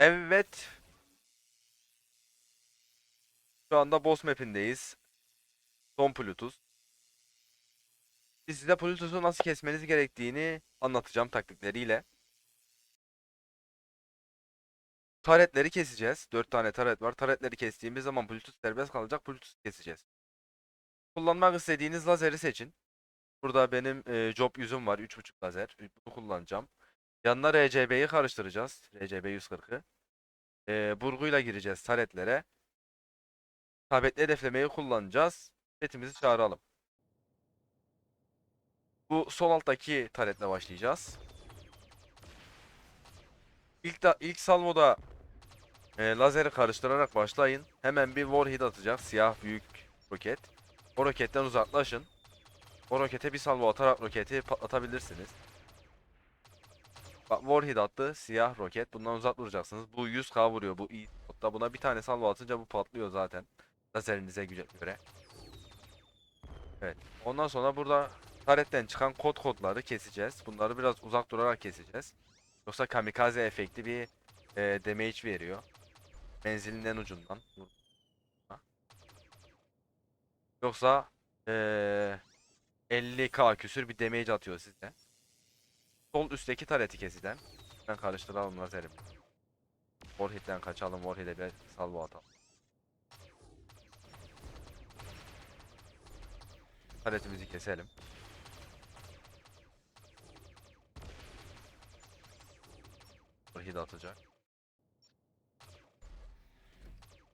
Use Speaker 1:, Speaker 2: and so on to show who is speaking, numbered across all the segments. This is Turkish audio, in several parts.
Speaker 1: Evet. Şu anda boss map'indeyiz. Son Plutus. Biz size Plutus'u nasıl kesmeniz gerektiğini anlatacağım taktikleriyle. Taretleri keseceğiz. 4 tane taret var. Taretleri kestiğimiz zaman Plutus serbest kalacak. Plutus keseceğiz. Kullanmak istediğiniz lazeri seçin. Burada benim e, job yüzüm var. 3.5 lazer. Bunu kullanacağım. Yanına RGB'yi karıştıracağız. RGB 140'ı. E, burguyla gireceğiz taretlere. Tabetli hedeflemeyi kullanacağız. Setimizi çağıralım. Bu sol alttaki taretle başlayacağız. İlk da ilk salvoda e, lazeri karıştırarak başlayın. Hemen bir warhead atacak. Siyah büyük roket. O roketten uzaklaşın. O rokete bir salvo atarak roketi patlatabilirsiniz. Bak warhead attı. Siyah roket. Bundan uzak duracaksınız. Bu 100k vuruyor. Bu iyi. Hatta buna bir tane salvo atınca bu patlıyor zaten. Lazerinize göre. Evet. Ondan sonra burada taretten çıkan kod kodları keseceğiz. Bunları biraz uzak durarak keseceğiz. Yoksa kamikaze efekti bir e, damage veriyor. Menzilin en ucundan. Yoksa e, 50k küsür bir damage atıyor size. Sol üstteki tareti kesiden. Ben karıştıralım lazerim. Warhead'den kaçalım. Warhead'e bir salvo atalım. Paletimizi keselim. Warhead atacak.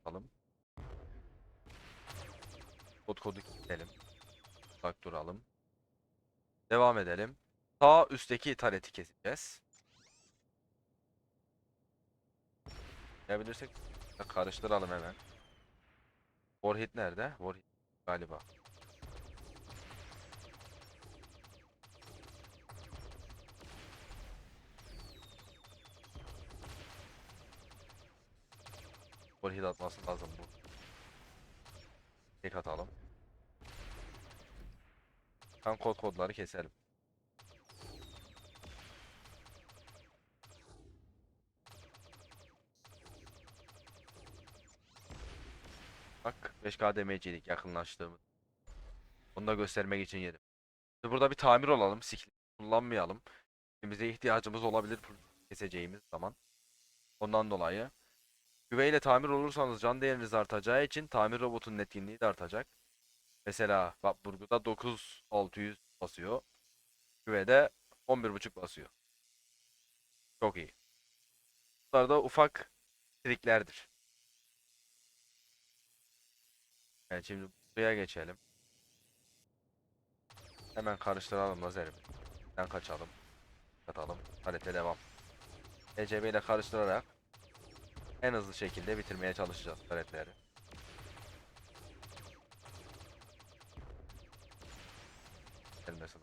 Speaker 1: Atalım. Kod kodu keselim. Bak duralım. Devam edelim. Sağ üstteki tareti keseceğiz. Yapabilirsek karıştıralım hemen. Warhead nerede? Warhead galiba. Warhead atması lazım bu. Tek atalım. Tam kod kodları keselim. Bak 5K demeyecektik yakınlaştığımız. Onu da göstermek için yedim. Şimdi burada bir tamir olalım. Siklet kullanmayalım. Bize ihtiyacımız olabilir keseceğimiz zaman. Ondan dolayı. Güveyle tamir olursanız can değeriniz artacağı için tamir robotunun etkinliği de artacak. Mesela bak Burgu'da 9600 basıyor. Güvede 11.5 basıyor. Çok iyi. Bunlar da ufak triklerdir. Evet şimdi buraya geçelim. Hemen karıştıralım lazerimi. Ben kaçalım. Katalım. Harita devam. ECB ile karıştırarak en hızlı şekilde bitirmeye çalışacağız taretleri. Gelmesin.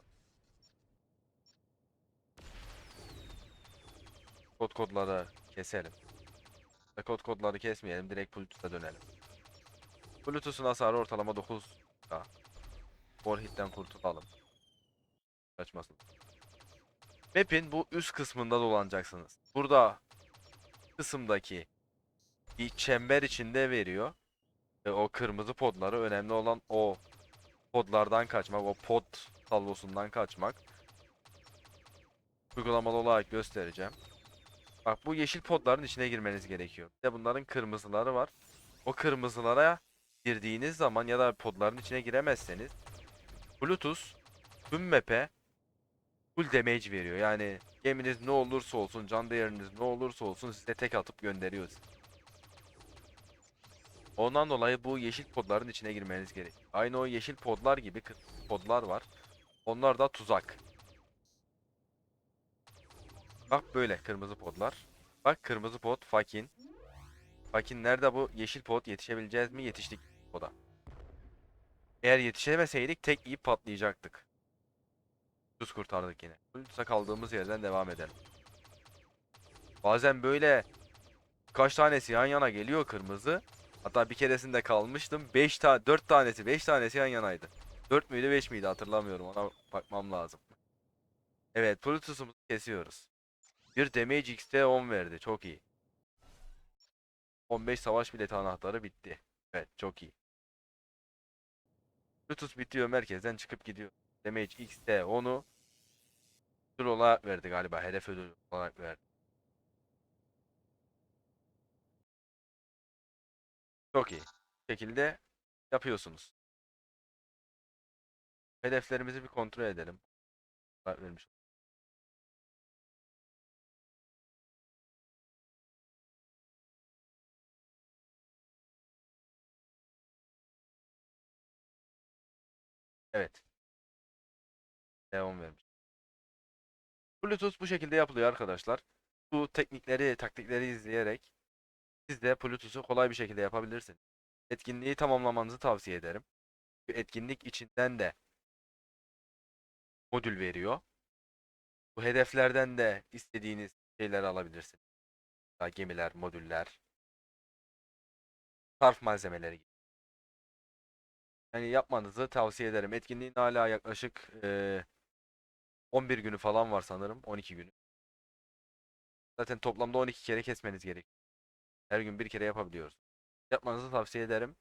Speaker 1: Kod kodları keselim. Kod kodları kesmeyelim. Direkt Bluetooth'a dönelim. Bluetooth'un hasarı ortalama 9 k Warhead'den kurtulalım. Kaçmasın. Map'in bu üst kısmında dolanacaksınız. Burada kısımdaki bir çember içinde veriyor. Ve o kırmızı podları önemli olan o podlardan kaçmak, o pod salvosundan kaçmak. Uygulamalı olarak göstereceğim. Bak bu yeşil podların içine girmeniz gerekiyor. Bir bunların kırmızıları var. O kırmızılara girdiğiniz zaman ya da podların içine giremezseniz Bluetooth tüm map'e full damage veriyor. Yani geminiz ne olursa olsun, can değeriniz ne olursa olsun size tek atıp gönderiyor. Ondan dolayı bu yeşil podların içine girmeniz gerek. Aynı o yeşil podlar gibi podlar var. Onlar da tuzak. Bak böyle kırmızı podlar. Bak kırmızı pod fakin. Fakin nerede bu yeşil pod yetişebileceğiz mi? Yetiştik poda. Eğer yetişemeseydik tek ip patlayacaktık. Tuz kurtardık yine. Bluetooth'a kaldığımız yerden devam edelim. Bazen böyle kaç tanesi yan yana geliyor kırmızı. Hatta bir keresinde kalmıştım. 5 tane 4 tanesi 5 tanesi yan yanaydı. 4 müydü 5 miydi hatırlamıyorum. Ona bakmam lazım. Evet Bluetooth'umuzu kesiyoruz. Bir damage x'te 10 verdi. Çok iyi. 15 savaş bileti anahtarı bitti. Evet çok iyi. Bluetooth bitiyor merkezden çıkıp gidiyor. Damage X'te onu ödül olarak verdi galiba. Hedef ödül olarak verdi. Çok iyi. Bu şekilde yapıyorsunuz. Hedeflerimizi bir kontrol edelim. Vermiş. Evet. Devam vermiş. Bluetooth bu şekilde yapılıyor arkadaşlar. Bu teknikleri, taktikleri izleyerek siz de Bluetooth'u kolay bir şekilde yapabilirsiniz. Etkinliği tamamlamanızı tavsiye ederim. Bu etkinlik içinden de modül veriyor. Bu hedeflerden de istediğiniz şeyleri alabilirsiniz. Gemiler, modüller, sarf malzemeleri gibi. Yani yapmanızı tavsiye ederim. Etkinliğin hala yaklaşık eee 11 günü falan var sanırım. 12 günü. Zaten toplamda 12 kere kesmeniz gerek. Her gün bir kere yapabiliyoruz. Yapmanızı tavsiye ederim.